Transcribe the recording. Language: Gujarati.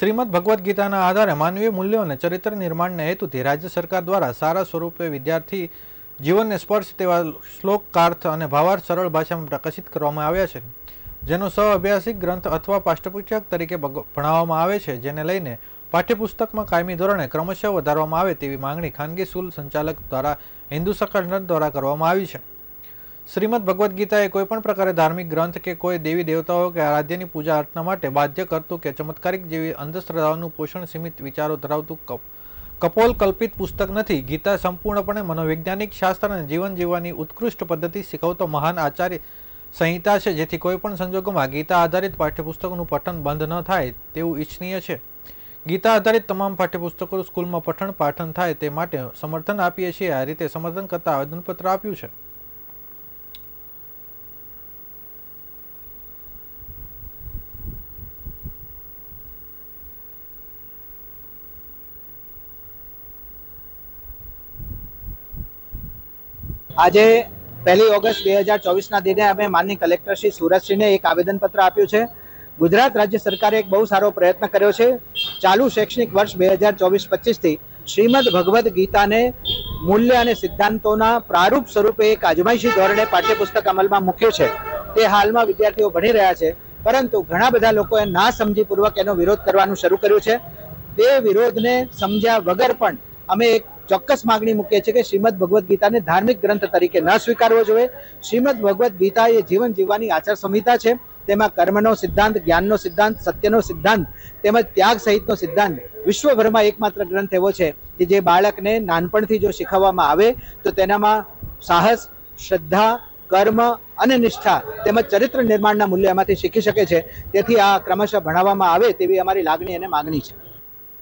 શ્રીમદ ભગવદ્ ગીતાના આધારે માનવીય મૂલ્યો અને ચરિત્ર નિર્માણના હેતુથી રાજ્ય સરકાર દ્વારા સારા સ્વરૂપે વિદ્યાર્થી જીવનને સ્પર્શ તેવા શ્લોકાર્થ અને ભાવાર્થ સરળ ભાષામાં પ્રકાશિત કરવામાં આવ્યા છે. જેનો સહ અભ્યાસિક ગ્રંથ અથવા પાઠ્યપુસ્તક તરીકે ભણાવવામાં આવે છે, જેને લઈને પાઠ્યપુસ્તકમાં કાયમી ધોરણે ક્રમશઃ વધારવામાં આવે તેવી માંગણી ખાનગી સ્કૂલ સંચાલક દ્વારા હિન્દુ સંગઠન દ્વારા કરવામાં આવી છે. શ્રીમદ ભગવદ્ ગીતા એ કોઈપણ પ્રકારે ધાર્મિક ગ્રંથ કે કોઈ દેવી દેવતાઓ કે આરાધ્યની પૂજા અર્ચના માટે બાધ્ય કરતું કે ચમત્કારિક જેવી અંધશ્રદ્ધાઓનું પોષણ સીમિત વિચારો ધરાવતું કપ કપોલ કલ્પિત પુસ્તક નથી. ગીતા સંપૂર્ણપણે મનોવૈજ્ઞાનિક શાસ્ત્ર અને જીવન જીવવાની ઉત્કૃષ્ટ પદ્ધતિ શીખવતો મહાન આચાર્ય સંહિતા છે, જેથી કોઈપણ સંજોગોમાં ગીતા આધારિત પાઠ્યપુસ્તકોનું પઠન બંધ ન થાય તેવું ઈચ્છનીય છે. ગીતા આધારિત તમામ પાઠ્યપુસ્તકો સ્કૂલમાં પઠન પાઠન થાય તે માટે સમર્થન આપીએ છીએ. આ રીતે સમર્થન કરતા આવેદનપત્ર આપ્યું છે. આજે પહેલી ઓગસ્ટ બે હજાર ચોવીસના દિને અમે માનની કલેક્ટર શ્રી સુરતશ્રીને એક આવેદનપત્ર આપ્યું છે. ગુજરાત રાજ્ય સરકારે એક બહુ સારો પ્રયત્ન કર્યો છે. ચાલુ શૈક્ષણિક વર્ષ બે હજાર ચોવીસ પચીસથી શ્રીમદ ભગવદ્ ગીતાને મૂલ્ય અને સિદ્ધાંતોના પ્રારૂપ સ્વરૂપે એક અજમાયશી ધોરણે પાઠ્યપુસ્તક અમલમાં મૂક્યું છે. તે હાલમાં વિદ્યાર્થીઓ ભણી રહ્યા છે, પરંતુ ઘણા બધા લોકોએ ના સમજીપૂર્વક એનો વિરોધ કરવાનું શરૂ કર્યું છે. તે વિરોધને સમજ્યા વગર પણ અમે એક ચોક્કસ માગણી મૂકીએ છીએ કે શ્રીમદ ભગવદ્ ગીતાને ધાર્મિક ગ્રંથ તરીકે ન સ્વીકારવો જોઈએ. શ્રીમદ ભગવદ્ ગીતા એ જીવન જીવવાની આચાર સંહિતા છે. તેમાં કર્મનો સિદ્ધાંત, જ્ઞાનનો સિદ્ધાંત, સત્યનો સિદ્ધાંત તેમજ ત્યાગ સહિતનો સિદ્ધાંત વિશ્વભરમાં એકમાત્ર ગ્રંથ એવો છે કે જે બાળકને નાનપણથી જો શીખવવામાં આવે તો તેનામાં સાહસ, શ્રદ્ધા, કર્મ અને નિષ્ઠા તેમજ ચરિત્ર નિર્માણના મૂલ્ય એમાંથી શીખી શકે છે. તેથી આ ક્રમશઃ ભણાવવામાં આવે તેવી અમારી લાગણી અને માગણી છે.